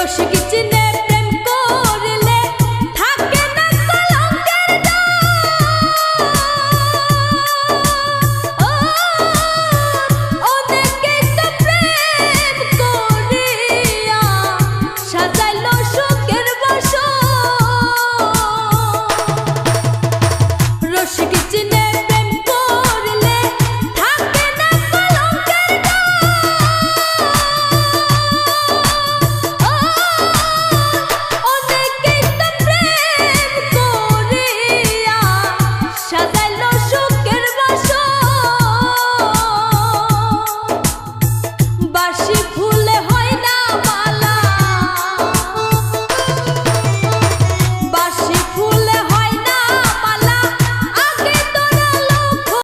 রসিক চিনে